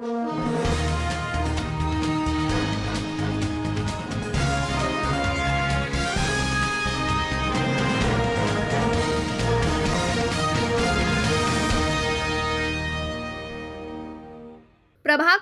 प्रभाग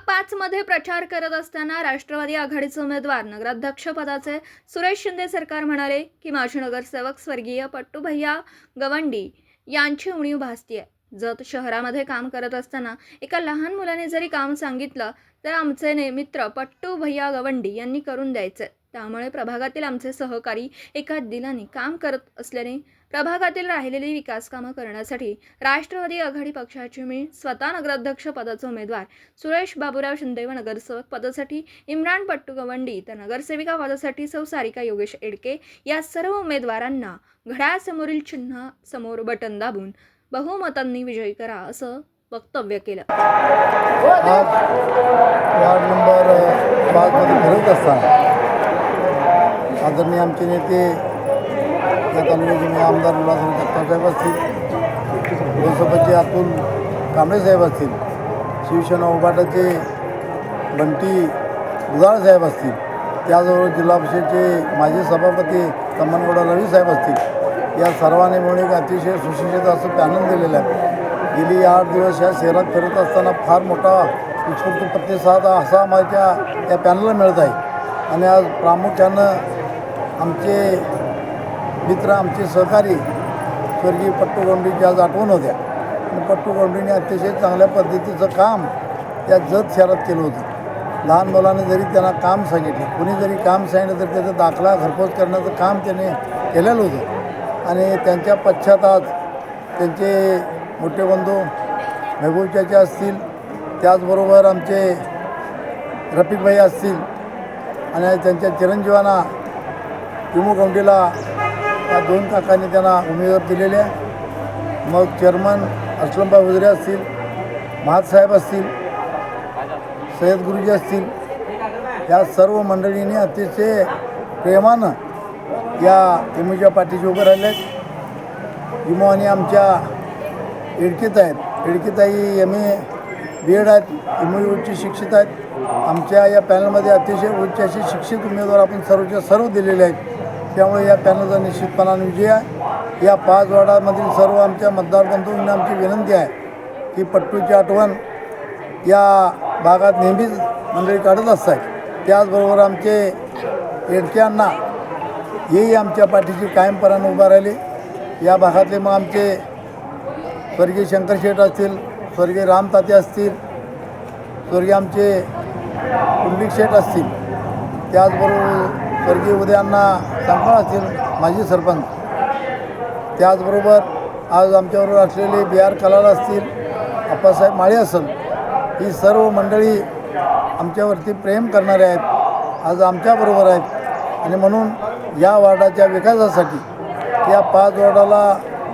पाच मध्ये प्रचार करत असताना राष्ट्रवादी आघाडीचे उमेदवार नगराध्यक्ष पदाचे सुरेश शिंदे सरकार म्हणाले की माजी नगरसेवक स्वर्गीय पट्टू भैया गवंडी यांची उणीव भासती आहे जत शहरामध्ये काम करत असताना एका लहान मुलाने जरी काम सांगितलं तर आमचे ने मित्र पट्टू भैया गवंडी यांनी करून द्यायचे. त्यामुळे प्रभागातील आमचे सहकारी एका दिलाने काम करत असल्याने प्रभागातील राहिलेली विकास कामं करण्यासाठी राष्ट्रवादी आघाडी पक्षाची मी स्वतः नगराध्यक्ष पदाचे उमेदवार सुरेश बाबूराव शिंदे व नगरसेवक पदासाठी इम्रान पट्टू गवंडी तर नगरसेविका पदासाठी सौ सारिका योगेश एडके या सर्व उमेदवारांना घड्याळसमोरील चिन्ह समोर बटन दाबून बहुमतांनी विजयी करा असं वक्तव्य केलं. आज वार्ड नंबर पाचमध्ये फिरत असताना आदरणीय आमचे नेते मी आमदार मुलासाहेब जगतापसाहेब असतील लोकसभेचे अतुल कांबळे साहेब असतील शिवसेना उभाटाचे बंटी दुधाळ साहेब असतील त्याचबरोबर जिल्हा परिषदेचे माजी सभापती तम्मनगौडा रवी साहेब असतील या सर्वांनी मिळून एक अतिशय सुशिक्षित असं पॅनल दिलेलं आहे. गेली आठ दिवस या शहरात फिरत असताना फार मोठा उत्स्फूर्त प्रतिसाद असा माझ्या या पॅनलला मिळत आहे. आणि आज प्रामुख्यानं आमचे मित्र आमचे सहकारी स्वर्गीय पट्टू गोंडीची आज आठवण होत्या. आणि पट्टू गोंडीने अतिशय चांगल्या पद्धतीचं काम त्या जत शहरात केलं होतं. लहान मुलाने जरी त्यांना काम सांगितलं कुणी जरी काम सांगितलं तर त्याचा दाखला घरपोच करण्याचं काम त्याने केलेलं होतं. आणि त्यांच्या पश्चातात त्यांचे मोठे बंधू महबूब असतील त्याचबरोबर आमचे रफिकभाई असतील आणि त्यांच्या चिरंजीवांना विमू कौंडीला या दोन काकांनी त्यांना उमेदवार दिलेले आहे. मग चेअरमन असलमभाई वजरे असतील महादसाहेब असतील सय्यद गुरुजी असतील या सर्व मंडळींनी अतिशय प्रेमानं या इमूच्या पाठीशी उभं राहिले. आहेत इमो आणि आमच्या इडकीत आहेत. इडकीताई एम ए बी एड आहेत. इमो उच्च शिक्षित आहेत. आमच्या या पॅनलमध्ये अतिशय उच्च असे शिक्षित उमेदवार आपण सर्वच्या सर्व दिलेले आहेत. त्यामुळे या पॅनलचा निश्चितपणाने विजय आहे. या पाच वार्डामधील सर्व आमच्या मतदार बंधूंना आमची विनंती आहे की पट्टूची आठवण या भागात नेहमीच मंडळी काढत असतात. त्याचबरोबर आमचे एडक्यांना हेही आमच्या पाठीशी कायमपणानं उभा राहिले. या भागातले मग आमचे स्वर्गीय शंकर शेठ असतील स्वर्गीय राम ताते असतील स्वर्गीय आमचे पुंडलिक शेठ असतील त्याचबरोबर स्वर्गीय उदयांना सांगळ असतील माजी सरपंच. त्याचबरोबर आज आमच्याबरोबर असलेले बी आर कलाल असतील अप्पासाहेब माळे असेल ही सर्व मंडळी आमच्यावरती प्रेम करणारे आहेत आज आमच्याबरोबर आहेत. आणि म्हणून या वार्डाच्या विकासासाठी या पाच वार्डाला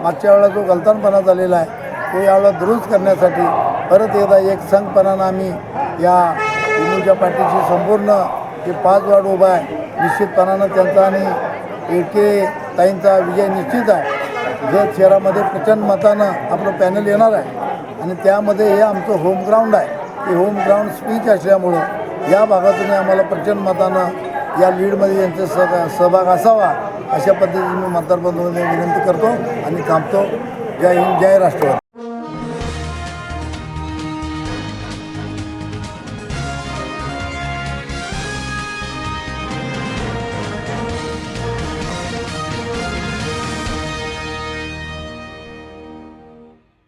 मागच्या वेळा जो गलतानपणा झालेला आहे तो यावेळेला दुरुस्त करण्यासाठी परत एकदा एक संघपणानं आम्ही या विनूच्या पाठीशी संपूर्ण जे पाच वार्ड उभा आहे निश्चितपणानं त्यांचा आणि एके ताईंचा विजय निश्चित आहे. जत शहरामध्ये प्रचंड मतानं आपलं पॅनल येणार आहे आणि त्यामध्ये हे आमचं होमग्राऊंड आहे. हे होमग्राऊंड स्पीच असल्यामुळं या भागातून आम्हाला प्रचंड मतानं या लीडमध्ये यांचा सह सहभाग असावा अशा पद्धतीने मी मतदार बंधूंना विनंती करतो आणि थांबतो. जय हिंद जय राष्ट्रवादी.